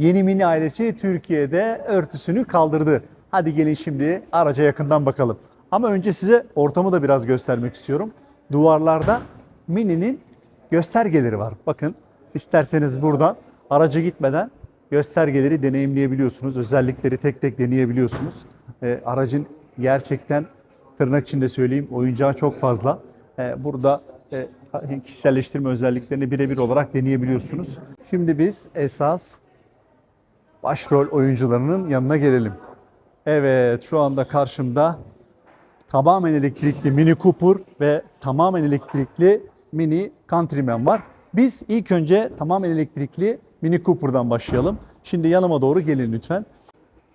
Yeni Mini ailesi Türkiye'de örtüsünü kaldırdı. Hadi gelin şimdi araca yakından bakalım. Ama önce size ortamı da biraz göstermek istiyorum. Duvarlarda Mini'nin göstergeleri var. Bakın isterseniz buradan araca gitmeden göstergeleri deneyimleyebiliyorsunuz. Özellikleri tek tek deneyebiliyorsunuz. Ee, aracın gerçekten tırnak içinde söyleyeyim oyuncağı çok fazla. Ee, burada e, kişiselleştirme özelliklerini birebir olarak deneyebiliyorsunuz. Şimdi biz esas başrol oyuncularının yanına gelelim. Evet şu anda karşımda tamamen elektrikli Mini Cooper ve tamamen elektrikli Mini Countryman var. Biz ilk önce tamamen elektrikli Mini Cooper'dan başlayalım. Şimdi yanıma doğru gelin lütfen.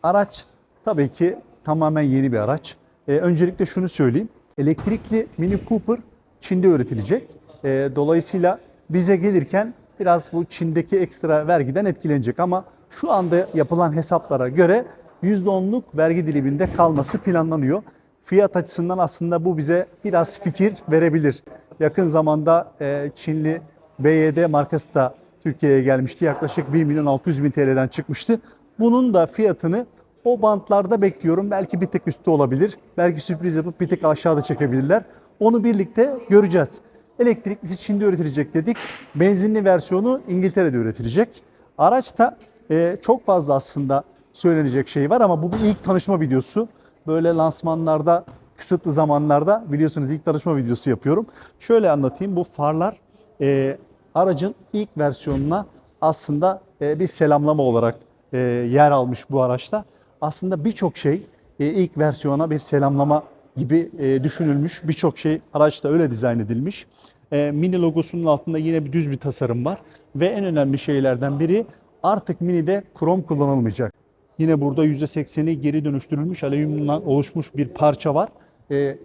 Araç tabii ki tamamen yeni bir araç. Ee, öncelikle şunu söyleyeyim. Elektrikli Mini Cooper Çin'de üretilecek. Ee, dolayısıyla bize gelirken biraz bu Çin'deki ekstra vergiden etkilenecek ama şu anda yapılan hesaplara göre %10'luk vergi diliminde kalması planlanıyor. Fiyat açısından aslında bu bize biraz fikir verebilir. Yakın zamanda e, Çinli BYD markası da Türkiye'ye gelmişti. Yaklaşık 1 milyon 600 bin TL'den çıkmıştı. Bunun da fiyatını o bantlarda bekliyorum. Belki bir tık üstü olabilir. Belki sürpriz yapıp bir tık aşağıda çekebilirler. Onu birlikte göreceğiz. Elektriklisi Çin'de üretilecek dedik. Benzinli versiyonu İngiltere'de üretilecek. Araçta e, çok fazla aslında söylenecek şey var ama bu bir ilk tanışma videosu. Böyle lansmanlarda kısıtlı zamanlarda biliyorsunuz ilk tanışma videosu yapıyorum. Şöyle anlatayım bu farlar e, aracın ilk versiyonuna aslında e, bir selamlama olarak e, yer almış bu araçta. Aslında birçok şey e, ilk versiyona bir selamlama gibi e, düşünülmüş. Birçok şey araçta öyle dizayn edilmiş. E, Mini logosunun altında yine bir düz bir tasarım var. Ve en önemli şeylerden biri artık Mini'de krom kullanılmayacak. Yine burada %80'i geri dönüştürülmüş alüminyumdan oluşmuş bir parça var. E,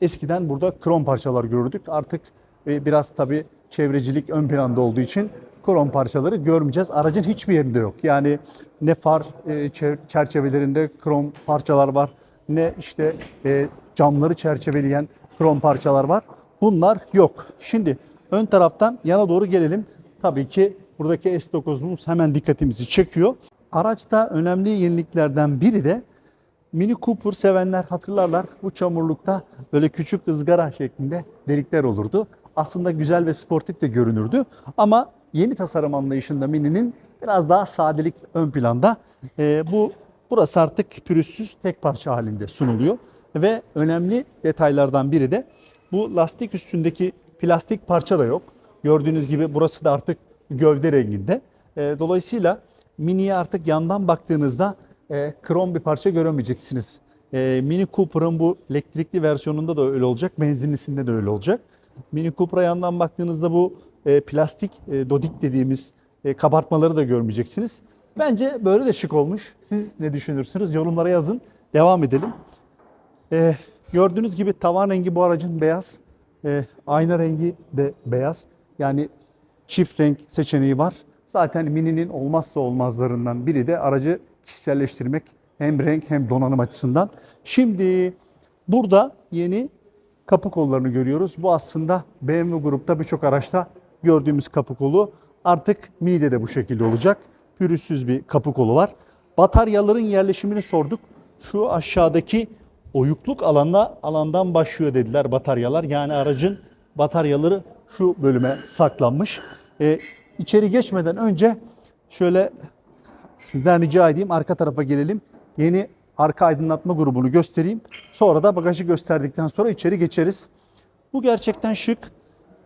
eskiden burada krom parçalar gördük. Artık e, biraz tabii çevrecilik ön planda olduğu için krom parçaları görmeyeceğiz. Aracın hiçbir yerinde yok. Yani ne far e, çer- çerçevelerinde krom parçalar var, ne işte e, camları çerçeveleyen krom parçalar var. Bunlar yok. Şimdi ön taraftan yana doğru gelelim. Tabii ki buradaki S9'umuz hemen dikkatimizi çekiyor. Araçta önemli yeniliklerden biri de Mini Cooper sevenler hatırlarlar bu çamurlukta böyle küçük ızgara şeklinde delikler olurdu. Aslında güzel ve sportif de görünürdü ama yeni tasarım anlayışında Mini'nin biraz daha sadelik ön planda. Ee, bu burası artık pürüzsüz tek parça halinde sunuluyor ve önemli detaylardan biri de bu lastik üstündeki plastik parça da yok. Gördüğünüz gibi burası da artık gövde renginde. Ee, dolayısıyla Mini'ye artık yandan baktığınızda e, krom bir parça göremeyeceksiniz. E, Mini Cooper'ın bu elektrikli versiyonunda da öyle olacak, benzinlisinde de öyle olacak. Mini Cooper'a yandan baktığınızda bu e, plastik e, dodik dediğimiz e, kabartmaları da görmeyeceksiniz. Bence böyle de şık olmuş. Siz ne düşünürsünüz? Yorumlara yazın. Devam edelim. E, gördüğünüz gibi tavan rengi bu aracın beyaz. E, ayna rengi de beyaz. Yani çift renk seçeneği var. Zaten Mini'nin olmazsa olmazlarından biri de aracı kişiselleştirmek hem renk hem donanım açısından. Şimdi burada yeni kapı kollarını görüyoruz. Bu aslında BMW grupta birçok araçta gördüğümüz kapı kolu. Artık Mini'de de bu şekilde olacak. Pürüzsüz bir kapı kolu var. Bataryaların yerleşimini sorduk. Şu aşağıdaki oyukluk alanına alandan başlıyor dediler bataryalar. Yani aracın bataryaları şu bölüme saklanmış. Ee, içeri geçmeden önce şöyle sizden rica edeyim arka tarafa gelelim. Yeni arka aydınlatma grubunu göstereyim. Sonra da bagajı gösterdikten sonra içeri geçeriz. Bu gerçekten şık.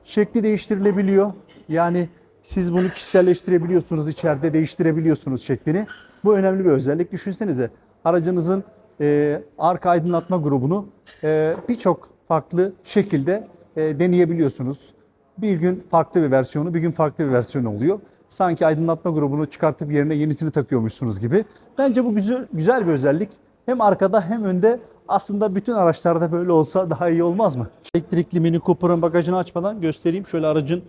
Şekli değiştirilebiliyor. Yani siz bunu kişiselleştirebiliyorsunuz, içeride değiştirebiliyorsunuz şeklini. Bu önemli bir özellik. Düşünsenize aracınızın e, arka aydınlatma grubunu e, birçok farklı şekilde e, deneyebiliyorsunuz. Bir gün farklı bir versiyonu, bir gün farklı bir versiyonu oluyor. Sanki aydınlatma grubunu çıkartıp yerine yenisini takıyormuşsunuz gibi. Bence bu güzel, güzel bir özellik. Hem arkada hem önde aslında bütün araçlarda böyle olsa daha iyi olmaz mı? Elektrikli Mini Cooper'ın bagajını açmadan göstereyim. Şöyle aracın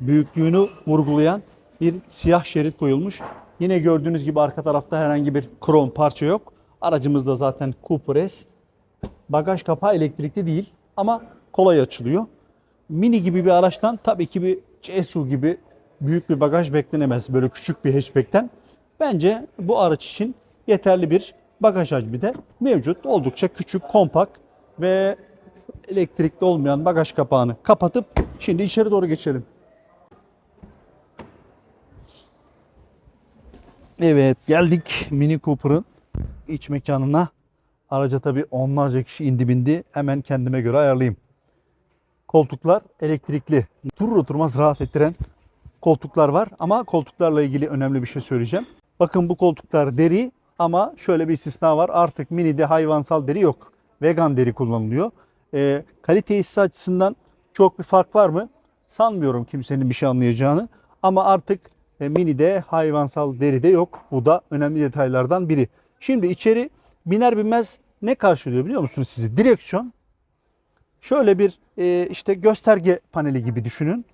büyüklüğünü vurgulayan bir siyah şerit koyulmuş. Yine gördüğünüz gibi arka tarafta herhangi bir krom parça yok. Aracımızda zaten Cooper S. Bagaj kapağı elektrikli değil ama kolay açılıyor. Mini gibi bir araçtan tabii ki bir CSU gibi büyük bir bagaj beklenemez. Böyle küçük bir hatchback'ten. Bence bu araç için yeterli bir bagaj hacmi de mevcut. Oldukça küçük, kompakt ve elektrikli olmayan bagaj kapağını kapatıp şimdi içeri doğru geçelim. Evet geldik Mini Cooper'ın iç mekanına. Araca tabii onlarca kişi indi bindi. Hemen kendime göre ayarlayayım. Koltuklar elektrikli. Durur oturmaz rahat ettiren koltuklar var. Ama koltuklarla ilgili önemli bir şey söyleyeceğim. Bakın bu koltuklar deri ama şöyle bir istisna var. Artık Mini'de hayvansal deri yok. Vegan deri kullanılıyor. Ee, kalite hissi açısından çok bir fark var mı? Sanmıyorum kimsenin bir şey anlayacağını. Ama artık e, Mini'de hayvansal deri de yok. Bu da önemli detaylardan biri. Şimdi içeri biner binmez ne karşılıyor biliyor musunuz sizi? Direksiyon. Şöyle bir e, işte gösterge paneli gibi düşünün.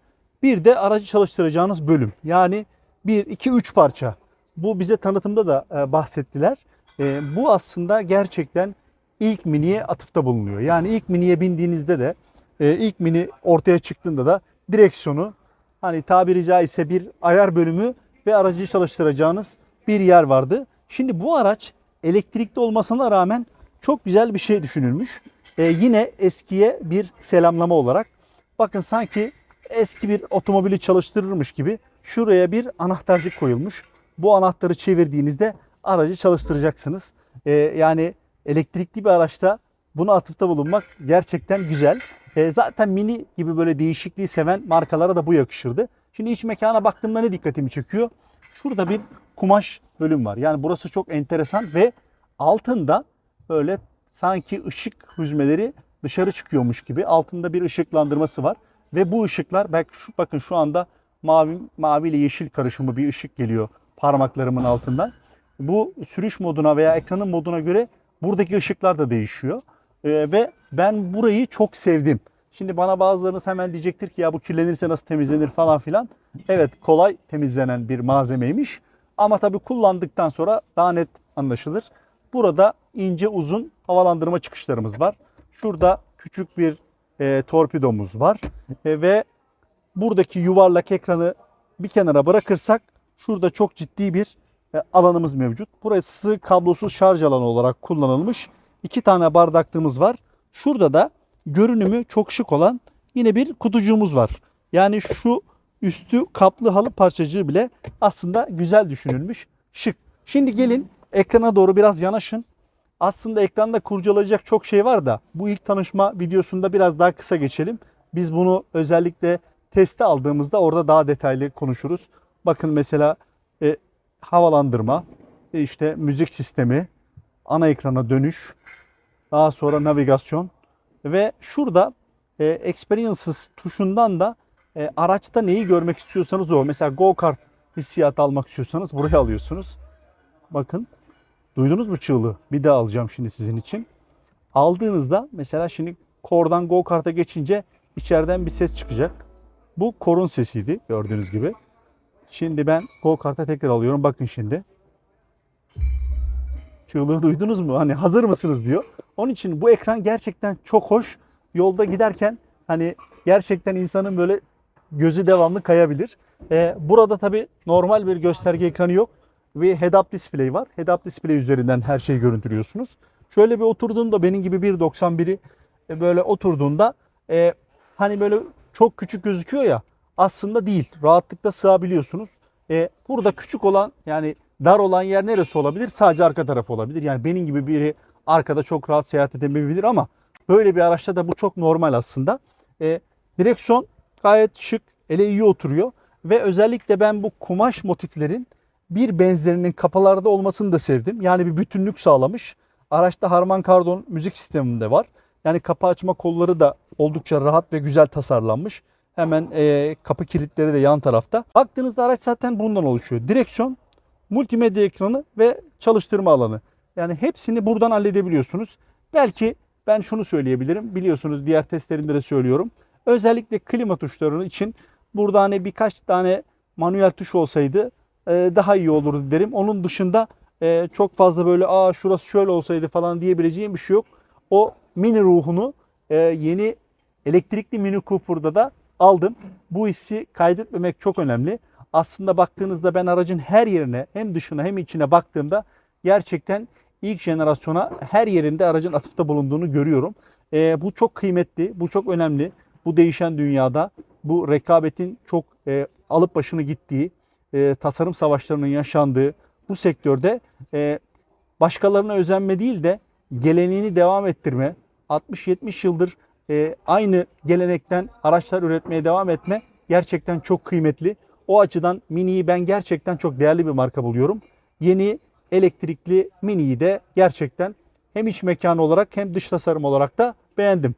Bir de aracı çalıştıracağınız bölüm. Yani 1, 2, 3 parça. Bu bize tanıtımda da e, bahsettiler. E, bu aslında gerçekten ilk miniye atıfta bulunuyor. Yani ilk miniye bindiğinizde de e, ilk mini ortaya çıktığında da direksiyonu hani tabiri caizse bir ayar bölümü ve aracı çalıştıracağınız bir yer vardı. Şimdi bu araç elektrikli olmasına rağmen çok güzel bir şey düşünülmüş. E, yine eskiye bir selamlama olarak bakın sanki eski bir otomobili çalıştırırmış gibi şuraya bir anahtarcık koyulmuş. Bu anahtarı çevirdiğinizde aracı çalıştıracaksınız. E, yani elektrikli bir araçta buna atıfta bulunmak gerçekten güzel. E, zaten mini gibi böyle değişikliği seven markalara da bu yakışırdı. Şimdi iç mekana baktığımda ne dikkatimi çekiyor? Şurada bir kumaş bölüm var. Yani burası çok enteresan ve altında böyle sanki ışık hüzmeleri dışarı çıkıyormuş gibi altında bir ışıklandırması var. Ve bu ışıklar belki şu, bakın şu anda mavi, mavi ile yeşil karışımı bir ışık geliyor parmaklarımın altından. Bu sürüş moduna veya ekranın moduna göre buradaki ışıklar da değişiyor. Ee, ve ben burayı çok sevdim. Şimdi bana bazılarınız hemen diyecektir ki ya bu kirlenirse nasıl temizlenir falan filan. Evet kolay temizlenen bir malzemeymiş. Ama tabii kullandıktan sonra daha net anlaşılır. Burada ince uzun havalandırma çıkışlarımız var. Şurada küçük bir e, torpidomuz var. E, ve buradaki yuvarlak ekranı bir kenara bırakırsak şurada çok ciddi bir e, alanımız mevcut. Burası kablosuz şarj alanı olarak kullanılmış. İki tane bardaklığımız var. Şurada da görünümü çok şık olan yine bir kutucuğumuz var. Yani şu üstü kaplı halı parçacığı bile aslında güzel düşünülmüş. Şık. Şimdi gelin ekrana doğru biraz yanaşın. Aslında ekranda kurcalayacak çok şey var da bu ilk tanışma videosunda biraz daha kısa geçelim. Biz bunu özellikle teste aldığımızda orada daha detaylı konuşuruz. Bakın mesela e, havalandırma, e, işte müzik sistemi, ana ekrana dönüş, daha sonra navigasyon ve şurada e, Experiences tuşundan da e, araçta neyi görmek istiyorsanız o. Mesela go kart hissiyatı almak istiyorsanız buraya alıyorsunuz. Bakın duydunuz mu çığlığı? Bir daha alacağım şimdi sizin için. Aldığınızda mesela şimdi kordan go karta geçince içeriden bir ses çıkacak. Bu korun sesiydi gördüğünüz gibi. Şimdi ben go karta tekrar alıyorum. Bakın şimdi. Çığlığı duydunuz mu? Hani hazır mısınız diyor. Onun için bu ekran gerçekten çok hoş. Yolda giderken hani gerçekten insanın böyle gözü devamlı kayabilir. Ee, burada tabi normal bir gösterge ekranı yok. Bir head-up display var. Head-up display üzerinden her şeyi görüntülüyorsunuz. Şöyle bir oturduğunda benim gibi 1.91'i e, böyle oturduğunda e, hani böyle çok küçük gözüküyor ya aslında değil. Rahatlıkla sığabiliyorsunuz. E, burada küçük olan yani dar olan yer neresi olabilir? Sadece arka tarafı olabilir. Yani benim gibi biri arkada çok rahat seyahat edemeyebilir ama böyle bir araçta da bu çok normal aslında. E, direksiyon gayet şık, ele iyi oturuyor ve özellikle ben bu kumaş motiflerin bir benzerinin kapılarda olmasını da sevdim. Yani bir bütünlük sağlamış. Araçta Harman Kardon müzik sisteminde var. Yani kapı açma kolları da oldukça rahat ve güzel tasarlanmış. Hemen e, kapı kilitleri de yan tarafta. Baktığınızda araç zaten bundan oluşuyor. Direksiyon, multimedya ekranı ve çalıştırma alanı. Yani hepsini buradan halledebiliyorsunuz. Belki ben şunu söyleyebilirim. Biliyorsunuz diğer testlerinde de söylüyorum. Özellikle klima tuşlarının için burada hani birkaç tane manuel tuş olsaydı daha iyi olurdu derim. Onun dışında e, çok fazla böyle aa şurası şöyle olsaydı falan diyebileceğim bir şey yok. O mini ruhunu e, yeni elektrikli Mini Cooper'da da aldım. Bu hissi kaydetmemek çok önemli. aslında baktığınızda ben aracın her yerine hem dışına hem içine baktığımda gerçekten ilk jenerasyona her yerinde aracın atıfta bulunduğunu görüyorum. Ee, bu çok kıymetli, bu çok önemli. Bu değişen dünyada bu rekabetin çok e, alıp başını gittiği, e, tasarım savaşlarının yaşandığı bu sektörde e, başkalarına özenme değil de geleneğini devam ettirme, 60-70 yıldır e, aynı gelenekten araçlar üretmeye devam etme gerçekten çok kıymetli. O açıdan Mini'yi ben gerçekten çok değerli bir marka buluyorum. Yeni elektrikli Mini'yi de gerçekten hem iç mekanı olarak hem dış tasarım olarak da beğendim.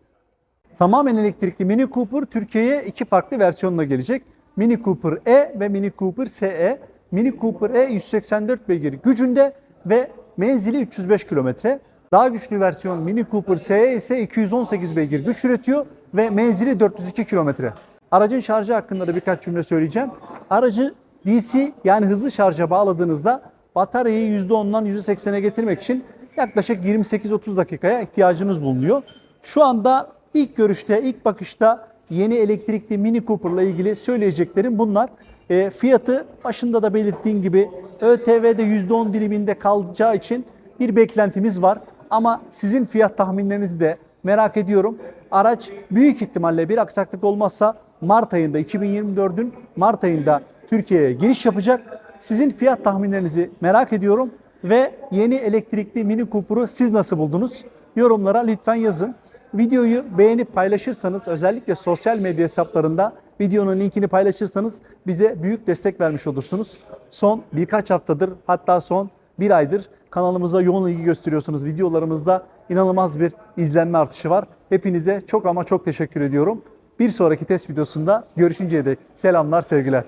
Tamamen elektrikli Mini Cooper Türkiye'ye iki farklı versiyonla gelecek. Mini Cooper E ve Mini Cooper SE. Mini Cooper E 184 beygir gücünde ve menzili 305 kilometre. Daha güçlü versiyon Mini Cooper SE ise 218 beygir güç üretiyor ve menzili 402 kilometre. Aracın şarjı hakkında da birkaç cümle söyleyeceğim. Aracı DC yani hızlı şarja bağladığınızda bataryayı %10'dan %80'e getirmek için yaklaşık 28-30 dakikaya ihtiyacınız bulunuyor. Şu anda ilk görüşte, ilk bakışta yeni elektrikli Mini Cooper'la ilgili söyleyeceklerim bunlar. E, fiyatı başında da belirttiğim gibi ÖTV'de %10 diliminde kalacağı için bir beklentimiz var. Ama sizin fiyat tahminlerinizi de merak ediyorum. Araç büyük ihtimalle bir aksaklık olmazsa Mart ayında 2024'ün Mart ayında Türkiye'ye giriş yapacak. Sizin fiyat tahminlerinizi merak ediyorum ve yeni elektrikli Mini Cooper'ı siz nasıl buldunuz? Yorumlara lütfen yazın. Videoyu beğenip paylaşırsanız özellikle sosyal medya hesaplarında videonun linkini paylaşırsanız bize büyük destek vermiş olursunuz. Son birkaç haftadır hatta son bir aydır kanalımıza yoğun ilgi gösteriyorsunuz. Videolarımızda inanılmaz bir izlenme artışı var. Hepinize çok ama çok teşekkür ediyorum. Bir sonraki test videosunda görüşünceye dek selamlar sevgiler.